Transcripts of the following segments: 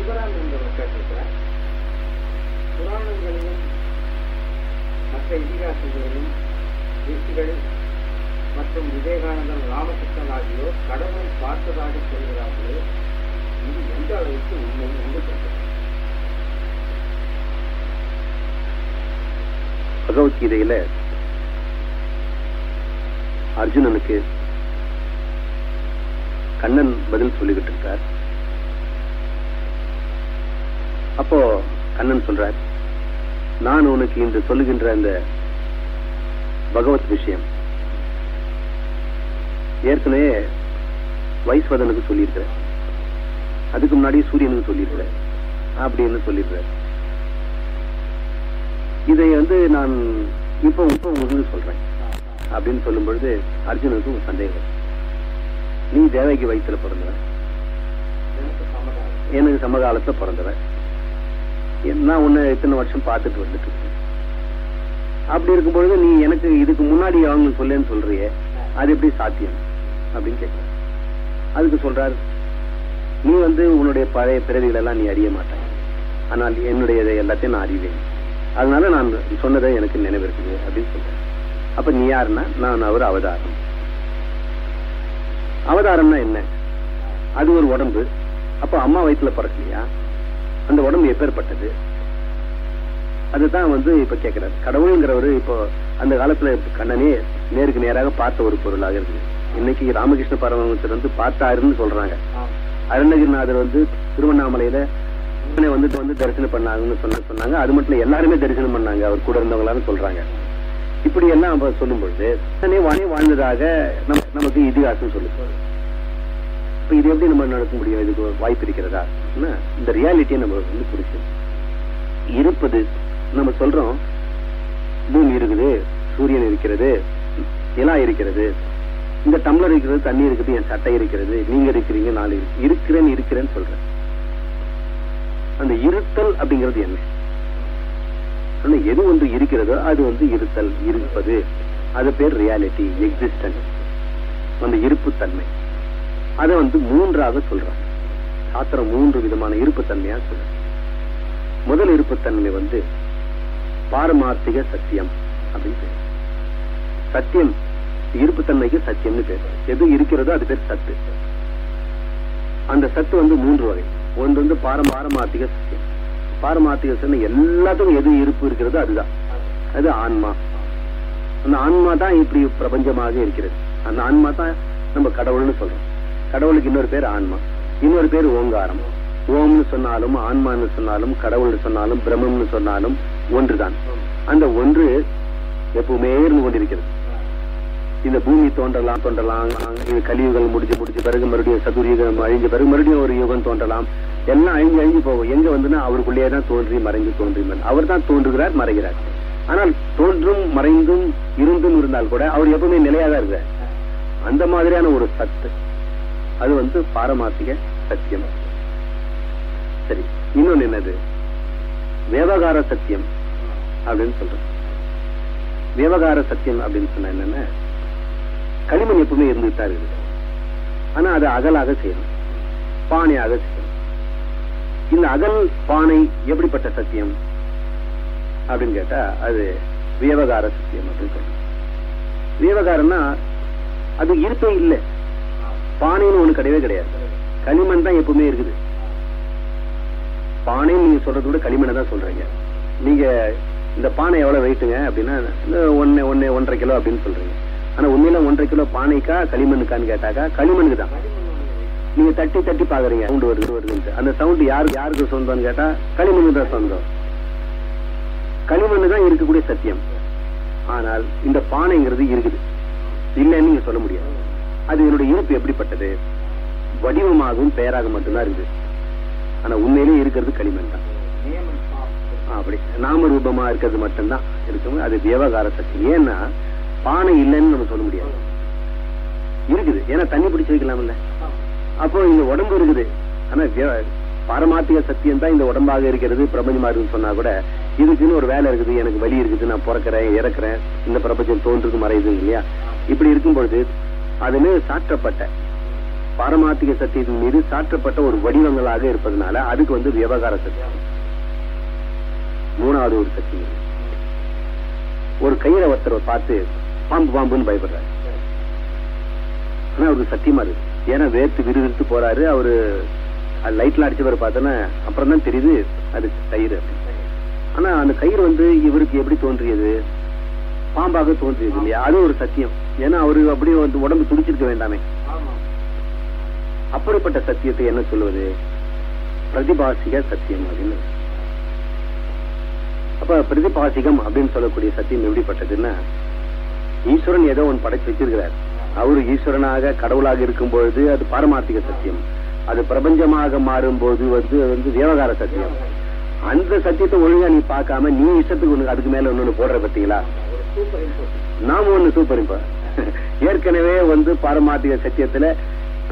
சிவராம் என்பவர் கேட்டிருக்கிறார் புராணங்களிலும் மற்ற இதிகாசங்களிலும் ரிஷிகள் மற்றும் விவேகானந்தர் ராமகிருஷ்ணன் ஆகியோர் கடவுளை பார்த்ததாக சொல்கிறார்களே இது எந்த அளவுக்கு உண்மை என்று கேட்கிறார் பகவத்கீதையில அர்ஜுனனுக்கு கண்ணன் பதில் சொல்லிக்கிட்டு இருக்கார் அப்போ கண்ணன் சொல்றார் நான் உனக்கு இன்று சொல்லுகின்ற அந்த பகவத் விஷயம். ஏற்கனவே வைஸ்வதனுக்கு சொல்லியிருக்கிறேன். அதுக்கு முன்னாடி சூரியனுக்கு சொல்லியிருக்கிறேன். அப்படின்னு சொல்லியிருக்கிறேன் இதை வந்து நான் இப்போ இப்போ உங்களுக்கு சொல்றேன். அப்படின்னு சொல்லும் பொழுது அர்ஜுனுக்கு ஒரு சந்தேகம். நீ தேவகி வயிற்றுல பிறந்தவன்? எனக்கு சமகாலத்தை சமகாலத்துல பிறந்தவன். நான் உன்னை இத்தனை வருஷம் பார்த்துட்டு வந்துட்டு இருக்கேன் அப்படி இருக்கும் பொழுது நீ எனக்கு இதுக்கு முன்னாடி அவங்க சொல்லுன்னு சொல்றியே அது எப்படி சாத்தியம்? அப்படின்னு கேட்க அதுக்கு சொல்றாரு நீ வந்து உன்னுடைய பழைய பிறவிகள் எல்லாம் நீ அறிய மாட்டாய். ஆனால் என்னுடைய இதை எல்லாத்தையும் நான் அறிவேன். அதனால நான் சொன்னதை எனக்கு நினைவிருக்குது அப்படின்னு சொல்றேன் அப்ப நீ யாருன்னா? நான் அவர் அவதாரம். அவதாரம்னா என்ன? அது ஒரு உடம்பு. அப்ப அம்மா வயிற்றுல பிறக்கலையா? அந்த உடம்பு எப்பேற்பட்டது? அதுதான் வந்து இப்ப கேட்கிறார் கடவுளுங்கிறவரு இப்போ அந்த காலத்துல கண்ணனே நேருக்கு நேராக பார்த்த ஒரு பொருளாக இருக்குது. இன்னைக்கு ராமகிருஷ்ண பரமஹம்சர் வந்து பார்த்தாருன்னு சொல்றாங்க. அருணகிரிநாதர் வந்து திருவண்ணாமலையில வந்துட்டு வந்து தரிசனம் பண்ணாங்கன்னு சொன்ன சொன்னாங்க. அது மட்டும் எல்லாருமே தரிசனம் பண்ணாங்க. அவர் கூட இருந்தவங்களான்னு சொல்றாங்க. இப்படி எல்லாம் சொல்லும் பொழுது வாழ்ந்ததாக நமக்கு இதிகாசம் சொல்லுது. இப்போ இது எப்படி நம்ம நடக்க முடியும்? இதுக்கு வாய்ப்பு இருக்கிறதா? என்ன? இந்த ரியாலிட்டியை நம்ம வந்து புரிச்சு இருப்பது நம்ம சொல்றோம் பூமி இருக்குது சூரியன் இருக்கிறது நிலா இருக்கிறது இந்த டம்ளர் இருக்கிறது தண்ணி இருக்குது என் சட்டை இருக்கிறது நீங்க இருக்கிறீங்க நான் இருக்கு- இருக்கிறேன் இருக்கிறேன்னு சொல்றேன். அந்த இருத்தல் அப்படிங்கிறது என்ன? ஆனா எது ஒன்று இருக்கிறதோ அது வந்து இருத்தல் இருப்பது. அது பேர் ரியாலிட்டி எக்ஸிஸ்டன்ஸ் அந்த இருப்புத்தன்மை. அதை வந்து மூன்றாக சொல்றாங்க சாத்திரம் மூன்று விதமான இருப்புத்தன்மையா சொல்றாங்க முதல் இருப்புத்தன்மை வந்து பாரமார்த்திக சத்தியம் அப்படின்னு பேர். சத்தியம் இருப்புத்தன்மைக்கு சத்தியம்னு பேர். எது இருக்கிறதோ அது பேர் சத்து. அந்த சத்து வந்து மூன்று வகை. ஒன்று வந்து பாரமாரமார்த்திக சத்தியம். பாரமார்த்திக சத்தியம் எல்லாத்துக்கும் எது இருப்பு இருக்கிறதோ அதுதான். அது ஆன்மா. அந்த ஆன்மா தான் இப்படி பிரபஞ்சமாக இருக்கிறது. அந்த ஆன்மா தான் நம்ம கடவுள்னு சொல்றோம். கடவுளுக்கு இன்னொரு பேர் ஆன்மா. இன்னொரு பேர் ஓங்காரம். ஓம்னு சொன்னாலும் ஆன்மான்னு சொன்னாலும் கடவுள்னு சொன்னாலும் பிரம்மம்னு சொன்னாலும் ஒன்றுதான். அந்த ஒன்று எப்பவுமே இருந்து கொண்டிருக்கிறது. இந்த பூமி தோன்றலாம் தோன்றலாம். இது கலியுகம் முடிஞ்சு முடிஞ்ச பிறகு மறுபடியும் சதுர்யுகம் அழிஞ்ச பிறகு மறுபடியும் ஒரு யுகம் தோன்றலாம். எல்லாம் அழிஞ்சு அழிஞ்சு போகும். எங்க வந்துன்னா அவருக்குள்ளேயே தான் தோன்றி மறைஞ்சு தோன்றி அவர் தான் தோன்றுகிறார் மறைகிறார். ஆனால் தோன்றும் மறைந்தும் இருந்தும் இருந்தால் கூட அவர் எப்பவுமே நிலையாக இருக்கிறார் அந்த மாதிரியான ஒரு சத்து. அது வந்து பாரமார்த்திக சத்தியம். சரி இன்னொன்னு என்னது? விவகார சத்தியம் அப்படின்னு சொல்றோம். விவகார சத்தியம் அப்படின்னு சொன்னா என்னன்னா களிமண் எப்பவுமே இருந்துட்டு இருக்குது. ஆனா அது அகலாக செய்யணும். பானையாக செய்யணும். இந்த அகல் பானை எப்படிப்பட்ட சத்தியம்? அப்படின்னு கேட்டா அது விவகார சத்தியம் அப்படின்னு சொல்றோம். விவகாரம்னா அது இருப்பே இல்லை. பானைன்னு ஒண்ணு கிடையவே கிடையாது. களிமண் தான் எப்பவுமே இருக்குது. பானைன்னு நீங்க சொல்றத விட களிமண்ணை தான் சொல்றீங்க. நீங்க இந்த பானை எவ்வளவு வெயிட்டுங்க அப்படின்னா இந்த ஒன்னு ஒன்னு ஒன்றரை கிலோ அப்படின்னு சொல்றீங்க. ஆனா உண்மையில ஒன்றரை கிலோ பானைக்கா களிமண்ணுக்கான்னு கேட்டாக்கா களிமண்ணுக்கு தான். நீங்க தட்டி தட்டி பாக்குறீங்க சவுண்ட் வருது வருதுன்ட்டு அந்த சவுண்ட் யாருக்கு யாருக்கு சொந்தம்னு கேட்டா களிமண்ணு தான் சொந்தம். களிமண்ணு தான் இருக்கக்கூடிய சத்தியம். ஆனால் இந்த பானைங்கிறது இருக்குது. இல்லைன்னு நீங்க சொல்ல முடியாது. அது என்னுடைய இருப்பு எப்படிப்பட்டது? வடிவமாகவும் பெயராக மட்டும்தான் இருக்குது ஆனா உண்மையிலேயே இருக்கிறது களிமண் தான் அப்படி. நாம ரூபமா இருக்கிறது மட்டும்தான் இருக்கும். அது விவகார சக்தி ஏன்னா பானை இல்லைன்னு நம்ம சொல்ல முடியாது. இருக்குது. ஏன்னா தண்ணி பிடிச்சு வைக்கலாம்ல. அப்போ இந்த உடம்பு இருக்குது. ஆனா பாரமாத்திக சத்தியம் தான் இந்த உடம்பாக இருக்கிறது. பிரபஞ்சமா இருக்குன்னு சொன்னா கூட இதுக்குன்னு ஒரு வேலை இருக்குது. எனக்கு வலி இருக்குது. நான் பிறக்கிறேன் இறக்குறேன். இந்த பிரபஞ்சம் தோன்றுது மறையுது இல்லையா? இப்படி இருக்கும் பொழுது அதுமே சாற்றப்பட்ட. பாரமாத்திக சத்தியத்தின் மீது சாற்றப்பட்ட ஒரு வடிவங்களாக இருப்பதனால அதுக்கு வந்து விவகார சத்தியம் மூணாவது ஒரு சத்தியம் ஒரு கயிறை ஒருத்தரை பார்த்து பாம்பு பாம்புன்னு பயப்படுறாரு. ஆனா அவருக்கு சத்தியமா இருக்கு. ஏன்னா வேர்த்து விறுவிறுத்து போறாரு. அவரு லைட்ல அடிச்சவர் பார்த்தோன்னா அப்புறம் தான் தெரியுது அது கயிறு ஆனா அந்த கயிறு வந்து இவருக்கு எப்படி தோன்றியது? பாம்பாக தோன்றியது இல்லையா? அது ஒரு சத்தியம். ஏன்னா அவரு அப்படியே வந்து உடம்பு துடிச்சிருக்க வேண்டாமே. அப்படிப்பட்ட சத்தியத்தை என்ன சொல்வது? பிரதிபாசிக சத்தியம் அப்படின்னு அப்ப பிரதிபாசிகம் அப்படின்னு சொல்லக்கூடிய சத்தியம் எப்படிப்பட்டதுன்னா ஈஸ்வரன் ஏதோ ஒன்று படைச்சு வச்சிருக்கிறார். அவரு ஈஸ்வரனாக கடவுளாக இருக்கும் பொழுது அது பாரமார்த்திக சத்தியம். அது பிரபஞ்சமாக மாறும்போது வந்து அது வந்து விவகார சத்தியம். அந்த சத்தியத்தை ஒழுங்கா நீ பார்க்காம நீ இஷ்டத்துக்கு ஒண்ணு அதுக்கு மேல ஒண்ணு போடுற பார்த்தீங்களா நாம ஒண்ணு சூப்பர் இப்ப ஏற்கனவே வந்து பாரமார்த்திக சத்தியத்துல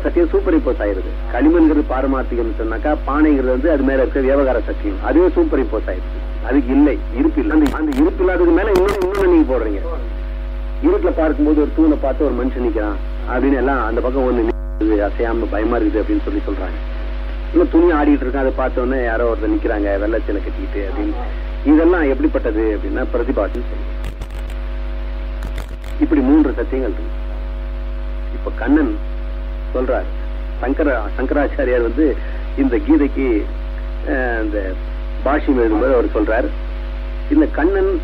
சத்தியம் சூப்பர் இம்போஸ் ஆயிருது. களிமண்கிறது பாரமார்த்திகம் சொன்னாக்கா பானைங்கிறது வந்து அது மேல இருக்க விவகார சத்தியம். அதுவே சூப்பர் இம்போஸ் ஆயிருது. அதுக்கு இல்லை இருப்பு இல்லை. அந்த இருப்பு இல்லாததுக்கு மேல இன்னும் இன்னொன்னு நீங்க போடுறீங்க. இருட்டுல பார்க்கும்போது ஒரு தூணை பார்த்து ஒரு மனுஷன் நிக்கிறான். அப்படின்னு எல்லாம் அந்த பக்கம் ஒண்ணு அசையாம பயமா இருக்குது அப்படின்னு சொல்லி சொல்றாங்க. இன்னும் துணி ஆடிட்டு இருக்கான். அதை பார்த்தோன்னே உடனே யாரோ ஒருத்தர் நிக்கிறாங்க. வெள்ளச்சில கட்டிட்டு அப்படின்னு. இதெல்லாம் எப்படிப்பட்டது அப்படின்னா பிரதிபாட்டுன்னு சொல்லுவோம் இப்படி மூன்று சத்தியங்கள் இருக்கு. இப்ப கண்ணன் சொல்றார் சங்கர சங்கராச்சாரியார் வந்து இந்த கீதைக்கு இந்த பாஷ்யம் எழுதும்போது அவர் சொல்றார் இந்த கண்ணன்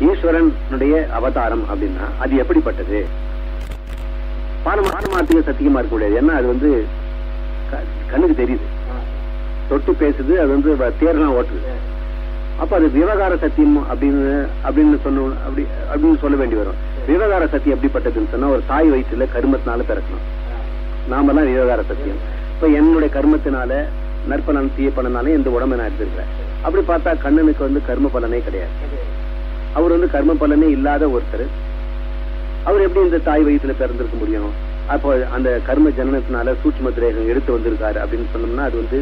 ஈஸ்வரனுடைய அவதாரம் அப்படின்னா அது எப்படிப்பட்டது? பாரம- பாரமார்த்திக சத்தியமா இருக்க முடியாது. ஏன்னா அது வந்து கண்ணுக்கு தெரியுது. தொட்டு பேசுது அது வந்து தேர்லாம் ஓட்டுது. அப்ப அது விவகார சத்தியம் அப்படின்னு அப்படின்னு சொன்ன அப்படி அப்படின்னு சொல்ல வேண்டி வரும். விவகார சத்தியம் எப்படிப்பட்டதுன்னு சொன்னா ஒரு தாய் வயிற்றுல கருமத்தினால பிறக்கணும். நாமெல்லாம் விவகார சத்தியம். இப்ப என்னுடைய கர்மத்தினால நற்பலன் தீய பலனால இந்த உடம்பை நான் எடுத்திருக்கிறேன் அப்படி பார்த்தா கண்ணனுக்கு வந்து கர்ம பலனே கிடையாது. அவர் வந்து கர்ம பலனே இல்லாத ஒருத்தர். அவர் எப்படி இந்த தாய் வயிற்றுல பிறந்திருக்க முடியும்? அப்போ அந்த கர்ம ஜனனத்தினால சூட்சம திரேகம் எடுத்து வந்திருக்காரு அப்படின்னு சொன்னோம்னா அது வந்து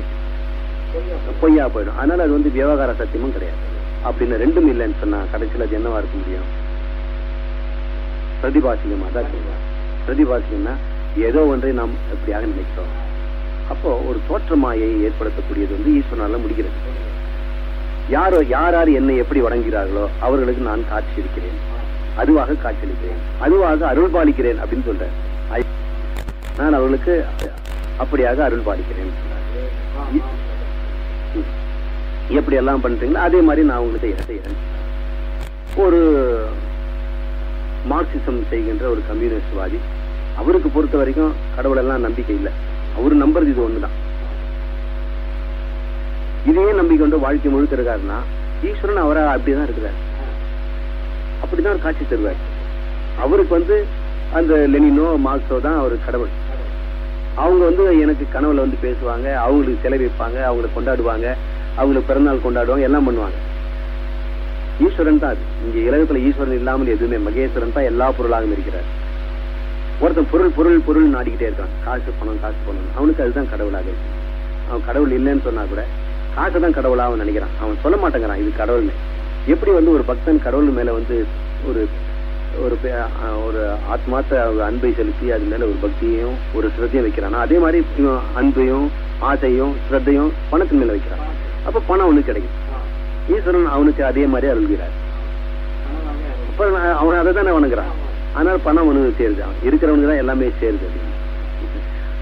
பொய்யா போயிடும். அதனால அது வந்து விவகார சத்தியமும் கிடையாது. அப்படின்னு ரெண்டும் இல்லைன்னு சொன்னா கடைசியில் அது என்னவா இருக்க முடியும்? பிரதிபாசிகமா தான் இருக்கும் பிரதிபாசிகம்னா ஏதோ ஒன்றை நாம் எப்படியாக நினைக்கிறோம். அப்போ ஒரு தோற்ற மாயை ஏற்படுத்தக்கூடியது வந்து ஈஸ்வரனால முடிகிறது. யாரோ யார் யார் என்னை எப்படி வணங்குகிறார்களோ அவர்களுக்கு நான் காட்சி இருக்கிறேன் அதுவாக காட்சியளிக்கிறேன். அதுவாக அருள் பாலிக்கிறேன் அப்படின்னு சொல்றேன் ஐ- நான் அவர்களுக்கு அப்படியாக அருள் பாலிக்கிறேன். எப்படி எல்லாம் பண்றீங்களோ அதே மாதிரி நான் உங்களுக்கு செய்ய- செய்யறேன் ஒரு மார்க்சிசம் செய்கின்ற ஒரு கம்யூனிஸ்ட்வாதி அவருக்கு பொறுத்த வரைக்கும் கடவுள் எல்லாம் நம்பிக்கை இல்லை. அவரு நம்புறது இது ஒண்ணுதான். இதையே நம்பிக்கை கொண்டு வாழ்க்கை முழுக்க இருக்காருன்னா ஈஸ்வரன் அவரா அப்படிதான் இருக்கிறார். அப்படிதான் அவர் காட்சி தருவார். அவருக்கு வந்து அந்த லெனினோ மார்க்ஸோ தான் அவர் கடவுள். அவங்க வந்து எனக்கு கனவுல வந்து பேசுவாங்க அவங்களுக்கு செலவிப்பாங்க அவங்களை கொண்டாடுவாங்க. அவங்களுக்கு பிறந்தநாள் கொண்டாடுவாங்க எல்லாம் பண்ணுவாங்க. ஈஸ்வரன் தான் அது. இங்க இலகத்துல ஈஸ்வரன் இல்லாமல் எதுவுமே மகேஸ்வரன் தான் எல்லா பொருளாகவும் இருக்கிறார். ஒருத்தன் பொருள் பொருள் பொருள் நாடிக்கிட்டே இருக்கான். காசு பணம் காசு பணம். அவனுக்கு அதுதான் கடவுளாக இருக்கு. அவன் கடவுள் இல்லைன்னு சொன்னா கூட காசு தான் கடவுளா அவன் நினைக்கிறான். அவன் சொல்ல மாட்டேங்கிறான் இது கடவுள்னு. எப்படி வந்து ஒரு பக்தன் கடவுள் மேல வந்து ஒரு ஒரு ஒரு ஆத்மாத்த அன்பை செலுத்தி அது மேல ஒரு பக்தியையும் ஒரு சிரத்தையும் வைக்கிறானா? அதே மாதிரி அன்பையும் ஆசையும் சிரத்தையும் பணத்தின் மேல வைக்கிறான். அப்ப பணம் அவனுக்கு கிடைக்கும். ஈஸ்வரன் அவனுக்கு அதே மாதிரி அருள்கிறார். அப்ப நான் அவன் அதை தானே வணங்குறான். ஆனால் பணம் அவனுக்கு சேருது. அவன் இருக்கிறவனுக்கு தான் எல்லாமே சேருது அப்படின்னு.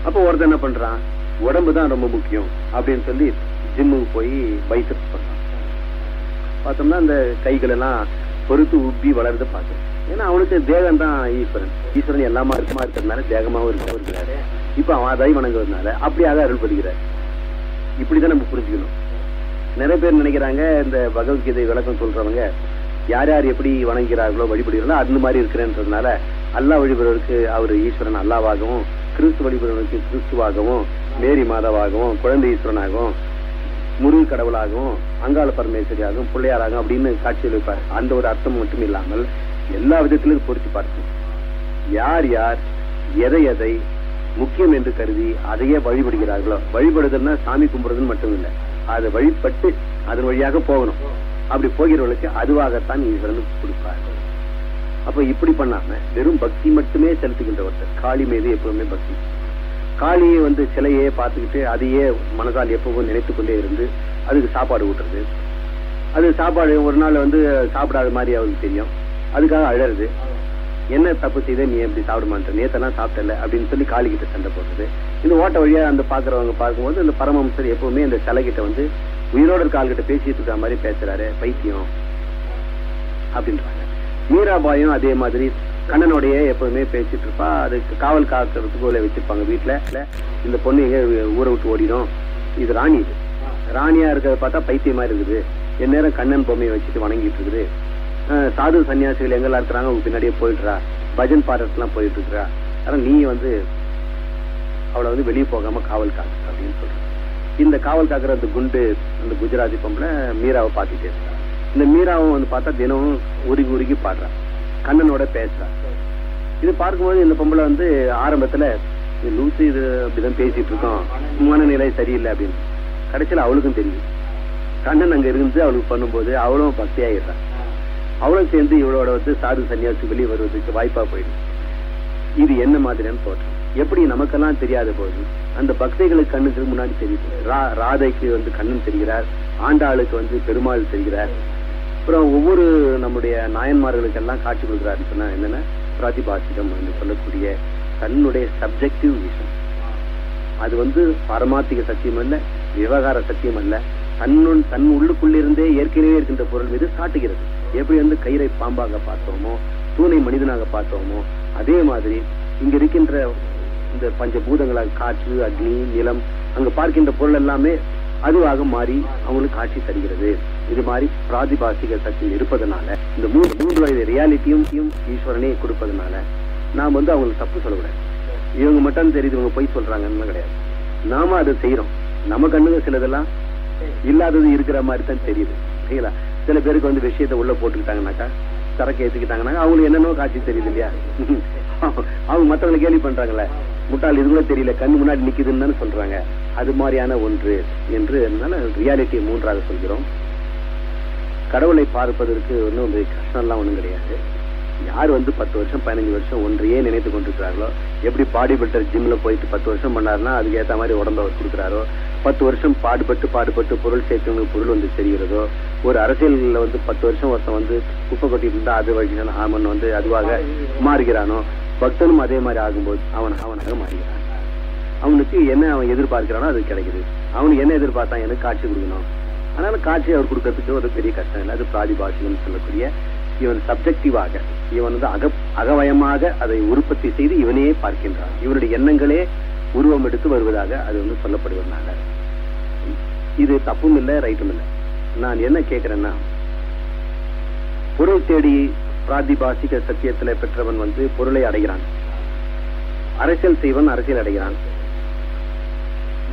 அப்போ ஒருத்தன் என்ன பண்றான்? உடம்பு தான் ரொம்ப முக்கியம் அப்படின்னு சொல்லி ஜிம்முக்கு போய் பைசப்ஸ் பண்றான் பார்த்தோம்னா அந்த கைகள் எல்லாம் பொறுத்து உப்பி வளர்ந்து பார்த்தோம் ஏன்னா அவனுக்கு தேகம் தான் ஈஸ்வரன். ஈஸ்வரன் எல்லாமா இருக்குமா இருக்கிறதுனால தேகமாவும் இருக்க இருக்கிறாரு இப்ப அவன் அதை வணங்குறதுனால அப்படியாக அருள்படுகிறார் இப்படிதான் நம்ம புரிஞ்சுக்கணும். நிறைய பேர் நினைக்கிறாங்க இந்த பகவத்கீதை விளக்கம் சொல்றவங்க யார் யார் எப்படி வணங்குகிறார்களோ வழிபடுகிறார்களோ அந்த மாதிரி இருக்கிறேன்றதுனால அல்லாஹ் வழிபடுவதற்கு அவர் ஈஸ்வரன் அல்லாவாகவும் கிறிஸ்து வழிபடுவதற்கு கிறிஸ்துவாகவும் மேரி மாதாவாகவும் குழந்தை ஈஸ்வரனாகவும் முருகன் கடவுளாகவும் அங்காள பரமேஸ்வரியாகவும் பிள்ளையாராகவும் அப்படின்னு காட்சியில் வைப்பார். அந்த ஒரு அர்த்தம் மட்டும் இல்லாமல் எல்லா விதத்திலும் பொருத்தி பார்க்கும் யார் யார் எதை எதை முக்கியம் என்று கருதி அதையே வழிபடுகிறார்களோ வழிபடுதல்னா சாமி கும்பிடுறதுன்னு மட்டும் இல்லை. அதை வழிபட்டு அதன் வழியாக போகணும். அப்படி போகிறவர்களுக்கு அதுவாகத்தான் ஈஸ்வரன் கொடுப்பார் அப்ப இப்படி பண்ணாம வெறும் பக்தி மட்டுமே செலுத்துகின்ற ஒருத்தர். காளி மீது எப்பவுமே பக்தி. காளியை வந்து சிலையே பார்த்துக்கிட்டு அதையே மனதால் எப்பவும் நினைத்து கொண்டே இருந்து அதுக்கு சாப்பாடு ஊட்டுறது. அது சாப்பாடு ஒரு நாள் வந்து சாப்பிடாத மாதிரி அவருக்கு தெரியும். அதுக்காக அழறது. என்ன தப்பு செய்த நீ எப்படி சாப்பிட மாட்டேன் நேத்தெல்லாம் சாப்பிட்டல அப்படின்னு சொல்லி காளி கிட்ட சண்டை போடுறது. இந்த ஓட்ட வழியா அந்த பாக்குறவங்க பார்க்கும்போது இந்த பரமம்சர் எப்பவுமே இந்த சிலை வந்து உயிரோட இருக்க ஆள்கிட்ட பேசிட்டு இருக்கிற மாதிரி பேசுறாரு பைத்தியம் அப்படின்றாங்க. மீராபாயும் அதே மாதிரி கண்ணனுடைய எப்பவுமே பேசிட்டு இருப்பா. அதுக்கு காவல் காக்கிறதுக்கு உள்ள வச்சிருப்பாங்க வீட்டுல இந்த பொண்ணு எங்க ஊரை விட்டு ஓடிடும். இது ராணி இது. ராணியா இருக்கிறத பார்த்தா பைத்தியமா இருக்குது. என் நேரம் கண்ணன் பொம்மையை வச்சுட்டு வணங்கிட்டு இருக்குது. சாது சன்னியாசிகள் எங்கெல்லாம் இருக்கிறாங்க அவங்க பின்னாடியே போயிட்டுறா பஜன் பாடத்துலாம் போயிட்டு இருக்கிறா. ஆனா நீ வந்து அவளை வந்து வெளியே போகாம காவல் காக்கு அப்படின்னு சொல்றாங்க. இந்த காவல் காக்குற அந்த குண்டு அந்த குஜராத்தி பொம்பளை மீராவை பார்த்துட்டே இருக்கா. இந்த மீராவும் வந்து பார்த்தா தினமும் உருகி உருகி பாடுறா. கண்ணனோட பேசுறா. இது பார்க்கும்போது இந்த பொம்பளை வந்து ஆரம்பத்துல இது லூசு இது அப்படிதான் பேசிட்டு இருக்கோம். மனநிலை சரியில்லை அப்படின்னு. கடைசியில் அவளுக்கும் தெரியும். கண்ணன் அங்க இருந்து அவளுக்கு பண்ணும்போது அவளும் பக்தியாயிடுறான் அவளும் சேர்ந்து இவளோட வந்து சாது சன்னியாசி வெளியே வருவதற்கு வாய்ப்பா போயிடும் இது என்ன மாதிரியான தோற்றம் எப்படி நமக்கெல்லாம் தெரியாத போது அந்த பக்தைகளுக்கு கண்ணுக்கு முன்னாடி தெரியுது. ரா- ராதைக்கு வந்து கண்ணன் தெரிகிறார் ஆண்டாளுக்கு வந்து பெருமாள் தெரிகிறார். அப்புறம் ஒவ்வொரு நம்முடைய நாயன்மார்களுக்கெல்லாம் காட்சி கொடுக்குறாருன்னு சொன்னா என்னன்னா பிரதிபாசிகம் என்று சொல்லக்கூடிய தன்னுடைய சப்ஜெக்டிவ் விஷன் அது வந்து பரமாத்திக சத்தியம் அல்ல விவகார சத்தியம் அல்ல. தன்னுள் தன் உள்ளுக்குள்ளிருந்தே ஏற்கனவே இருக்கின்ற பொருள் மீது காட்டுகிறது. எப்படி வந்து கயிறை பாம்பாக பார்த்தோமோ தூணை மனிதனாக பார்த்தோமோ அதே மாதிரி இங்க இருக்கின்ற இந்த பஞ்சபூதங்களாக காற்று அக்னி நிலம் அங்க பார்க்கின்ற பொருள் எல்லாமே அதுவாக மாறி அவங்களுக்கு காட்சி தருகிறது. இது மாதிரி பிராதிபாசிக சக்தி இருப்பதனால இந்த மூன்று மூன்று வயது ரியாலிட்டியும் ஈஸ்வரனே கொடுப்பதனால நாம் வந்து அவங்களுக்கு தப்பு சொல்லக்கூடாது. இவங்க மட்டும் தெரியுது இவங்க பொய் சொல்றாங்கன்னு கிடையாது. நாம அதை செய்யறோம் நம்ம கண்ணுங்க சிலதெல்லாம் இல்லாதது இருக்கிற மாதிரி தான் தெரியுது. சரிங்களா? சில பேருக்கு வந்து விஷயத்தை உள்ள போட்டுக்கிட்டாங்கனாக்கா சரக்கு ஏத்துக்கிட்டாங்கன்னா அவங்களுக்கு என்னென்னோ காட்சி தெரியுது இல்லையா? அவங்க மத்தவங்களை கேள்வி பண்றாங்களே முட்டாள் இது கூட தெரியல. கண்ணு முன்னாடி நிக்குதுன்னு தானே சொல்றாங்க. அது மாதிரியான ஒன்று என்று அதனால ரியாலிட்டியை மூன்றாக சொல்கிறோம். கடவுளை பார்ப்பதற்கு ஒன்றும் ஒரு கஷ்டம்லாம் ஒண்ணும் கிடையாது. யார் வந்து பத்து வருஷம் பதினஞ்சு வருஷம் ஒன்றையே நினைத்து கொண்டிருக்கிறார்களோ எப்படி பாடி பில்டர் ஜிம்ல போயிட்டு பத்து வருஷம் பண்ணாருன்னா அதுக்கு ஏத்த மாதிரி உடம்ப அவர் கொடுக்குறாரோ பத்து வருஷம் பாடுபட்டு பாடுபட்டு பொருள் சேர்க்கணும் பொருள் வந்து தெரிகிறதோ ஒரு அரசியல்ல வந்து பத்து வருஷம் ஒருத்தன் வந்து குப்பை கொட்டிட்டு இருந்தா அது வழிதான் ஆமன் வந்து அதுவாக மாறுகிறானோ பக்தனும் அதே மாதிரி ஆகும்போது அவன் அவனாக மாறுகிறான் அவனுக்கு என்ன அவன் எதிர்பார்க்கிறானோ அது கிடைக்குது. அவனுக்கு என்ன எதிர்பார்த்தான் எனக்கு காட்சி கொடுக்கணும். அதனால காட்சி அவர் கொடுக்கறதுக்கு ஒரு பெரிய கஷ்டம் இல்லை. அது பிராதிபாசிகம் சொல்லக்கூடிய இவன் சப்ஜெக்டிவாக இவன் வந்து அக அகவயமாக அதை உற்பத்தி செய்து இவனையே பார்க்கின்றான். இவனுடைய எண்ணங்களே உருவம் எடுத்து வருவதாக அது வந்து சொல்லப்படுவதனால. இது தப்பும் இல்லை ரைட்டும் இல்லை. நான் என்ன கேட்கிறேன்னா பொருள் தேடி பிராதிபாசிக சத்தியத்துல பெற்றவன் வந்து பொருளை அடைகிறான். அரசியல் செய்வன் அரசியல் அடைகிறான்.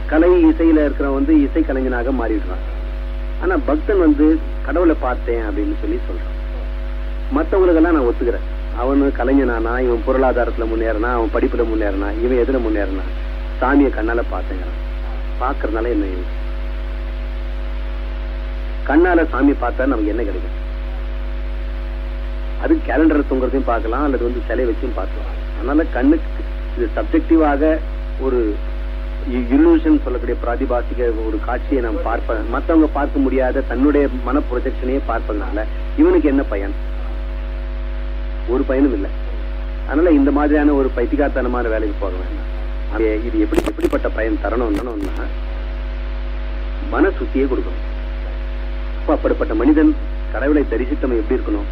கலை இசையில இருக்கிறவன் வந்து இசை கலைஞனாக மாறிடுறான் ஆனா பக்தன் வந்து கடவுளை பார்த்தேன் அப்படின்னு சொல்லி சொல்றான். மற்றவங்களுக்கெல்லாம் நான் ஒத்துக்கிறேன். அவனு கலைஞனானா இவன் பொருளாதாரத்துல முன்னேறினா அவன் படிப்புல முன்னேறினா இவன் எதுல முன்னேறினா சாமியை கண்ணால பார்த்தேங்கிறான். பாக்குறதுனால என்ன கண்ணால சாமி பார்த்தா நமக்கு என்ன கிடைக்கும்? அது கேலண்டர் தொங்குறதையும் பார்க்கலாம் அல்லது வந்து சிலை வச்சும் பார்க்கலாம். அதனால கண்ணுக்கு இது சப்ஜெக்டிவாக ஒரு இல்லூஷன் சொல்லக்கூடிய பிராதிபாசிக ஒரு காட்சியை நாம் பார்ப்பேன் மற்றவங்க பார்க்க முடியாத தன்னுடைய மன ப்ரொஜெக்ஷனையே பார்ப்பதுனால இவனுக்கு என்ன பயன்? ஒரு பயனும் இல்லை. அதனால இந்த மாதிரியான ஒரு பைத்திகாத்தனமான வேலைக்கு போக வேண்டாம். இது எப்படி எப்படிப்பட்ட பயன் தரணும்னா மன சுத்தியே கொடுக்கணும். அப்ப அப்படிப்பட்ட மனிதன் கடவுளை தரிசித்தவன் எப்படி இருக்கணும்?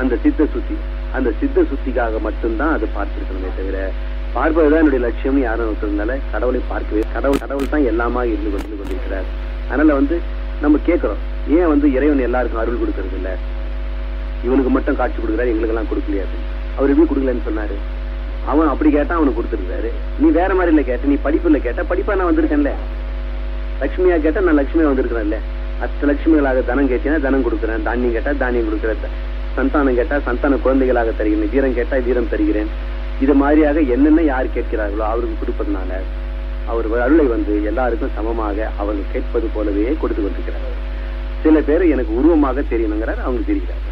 அந்த சித்த சுத்தி அந்த சித்த சுத்திக்காக மட்டும்தான் அதை பார்த்திருக்கணுமே தவிர பார்ப்பதுதான் என்னுடைய லட்சியம்னு யாரும் இருக்கிறதுனால கடவுளை பார்க்கவே கடவுள் கடவுள் தான் எல்லாமா இருந்து கொண்டு கொண்டிருக்கிறார். அதனால வந்து நம்ம கேட்கிறோம் ஏன் வந்து இறைவன் எல்லாருக்கும் அருள் கொடுக்கறது இல்ல? இவனுக்கு மட்டும் காட்சி கொடுக்குறாரு எங்களுக்கு எல்லாம் அவர் எப்படி கொடுக்கலன்னு சொன்னாரு. அவன் அப்படி கேட்டா அவனுக்கு கொடுத்துருக்காரு நீ வேற மாதிரி இல்ல கேட்ட நீ படிப்புல கேட்ட படிப்பா நான் வந்திருக்கேன்ல? லட்சுமியா கேட்டா நான் லட்சுமியா வந்திருக்கிறேன்ல? அத்த லட்சுமிகளாக தனம் கேட்டீங்கன்னா தனம் கொடுக்குறேன் தானியம் கேட்டா தானியம் கொடுக்குறேன். சந்தானம் கேட்டா சந்தான குழந்தைகளாக தருகிறேன் வீரம் கேட்டா வீரம் தருகிறேன். இது மாதிரியாக என்னென்ன யார் கேட்கிறார்களோ அவருக்கு கொடுப்பதனால அவர் அருளை வந்து எல்லாருக்கும் சமமாக அவர்கள் கேட்பது போலவே கொடுத்து கொண்டிருக்கிறார். சில பேர் எனக்கு உருவமாக தெரியணுங்கிறார் அவங்க தெரிகிறார்